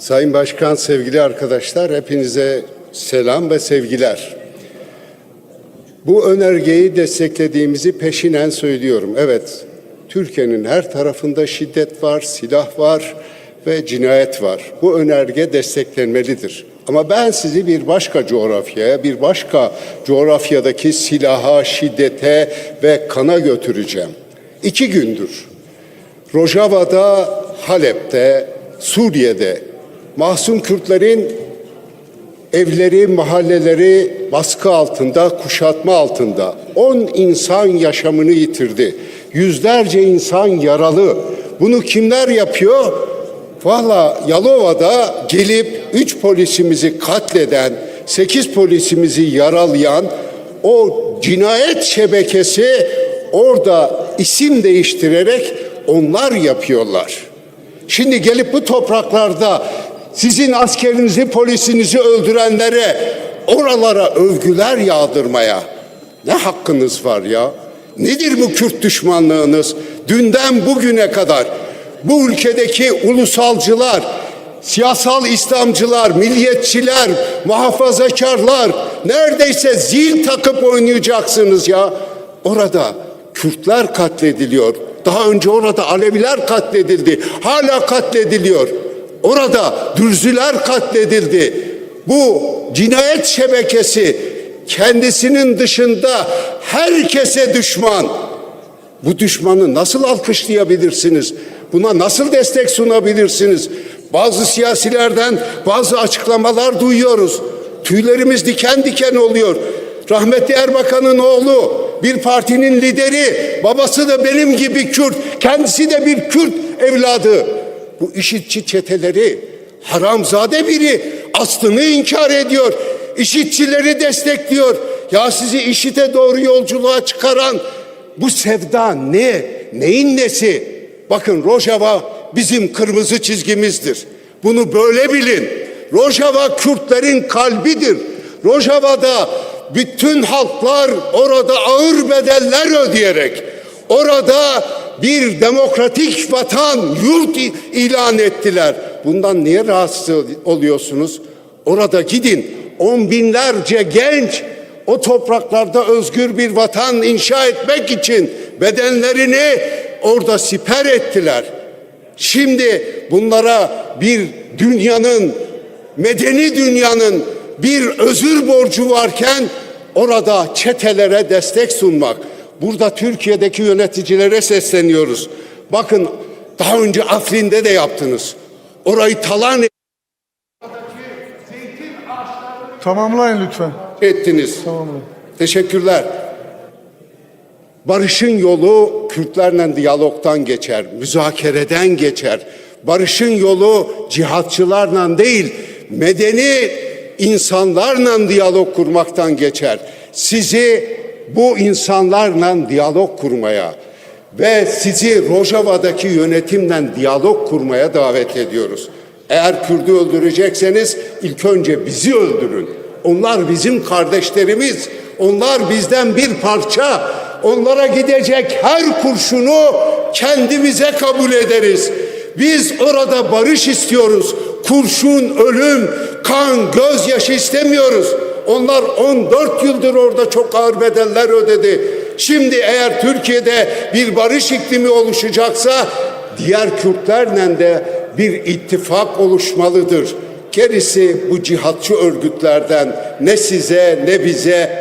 Sayın Başkan, sevgili arkadaşlar, hepinize selam ve sevgiler. Bu önergeyi desteklediğimizi peşinen söylüyorum. Evet, Türkiye'nin her tarafında şiddet var, silah var ve cinayet var. Bu önerge desteklenmelidir. Ama ben sizi bir başka coğrafyaya, bir başka coğrafyadaki silaha, şiddete ve kana götüreceğim. İki gündür Rojava'da, Halep'te, Suriye'de Mahsum Kürtlerin evleri, mahalleleri baskı altında, kuşatma altında. 10 insan yaşamını yitirdi. Yüzlerce insan yaralı. Bunu kimler yapıyor? Valla Yalova'da gelip 3 polisimizi katleden, 8 polisimizi yaralayan o cinayet şebekesi orada isim değiştirerek onlar yapıyorlar. Şimdi gelip bu topraklarda sizin askerinizi, polisinizi öldürenlere oralara övgüler yağdırmaya ne hakkınız var ya? Nedir bu Kürt düşmanlığınız? Dünden bugüne kadar bu ülkedeki ulusalcılar, siyasal İslamcılar, milliyetçiler, muhafazakarlar neredeyse zil takıp oynayacaksınız ya. Orada Kürtler katlediliyor. Daha önce orada Aleviler katledildi. Hala katlediliyor. Orada Dürzüler katledildi. Bu cinayet şebekesi kendisinin dışında herkese düşman. Bu düşmanı nasıl alkışlayabilirsiniz? Buna nasıl destek sunabilirsiniz? Bazı siyasilerden bazı açıklamalar duyuyoruz. Tüylerimiz diken diken oluyor. Rahmetli Erbakan'ın oğlu bir partinin lideri, babası da benim gibi Kürt, kendisi de bir Kürt evladı. Bu işitçi çeteleri haramzade biri aslını inkar ediyor. İşitçileri destekliyor. Ya sizi işite doğru yolculuğa çıkaran bu sevda ne? Neyin nesi? Bakın Rojava bizim kırmızı çizgimizdir. Bunu böyle bilin. Rojava Kürtlerin kalbidir. Rojava'da bütün halklar orada ağır bedeller ödeyerek orada bir demokratik vatan, yurt ilan ettiler. Bundan niye rahatsız oluyorsunuz? Orada gidin. On binlerce genç o topraklarda özgür bir vatan inşa etmek için bedenlerini orada siper ettiler. Şimdi bunlara bir dünyanın, medeni dünyanın bir özür borcu varken orada çetelere destek sunmak. Burada Türkiye'deki yöneticilere sesleniyoruz. Bakın daha önce Afrin'de de yaptınız. Orayı talan Tamamlayın lütfen. ettiniz. Tamamlayın. Teşekkürler. Barışın yolu Kürtlerle diyalogtan geçer, müzakereden geçer. Barışın yolu cihatçılarla değil, medeni insanlarla diyalog kurmaktan geçer. Sizi bu insanlarla diyalog kurmaya ve sizi Rojava'daki yönetimle diyalog kurmaya davet ediyoruz. Eğer Kürt'ü öldürecekseniz ilk önce bizi öldürün. Onlar bizim kardeşlerimiz. Onlar bizden bir parça. Onlara gidecek her kurşunu kendimize kabul ederiz. Biz orada barış istiyoruz. Kurşun, ölüm, kan, gözyaşı istemiyoruz. Onlar 14 yıldır orada çok ağır bedeller ödedi. Şimdi eğer Türkiye'de bir barış iklimi oluşacaksa diğer Kürtlerle de bir ittifak oluşmalıdır. Gerisi bu cihatçı örgütlerden ne size ne bize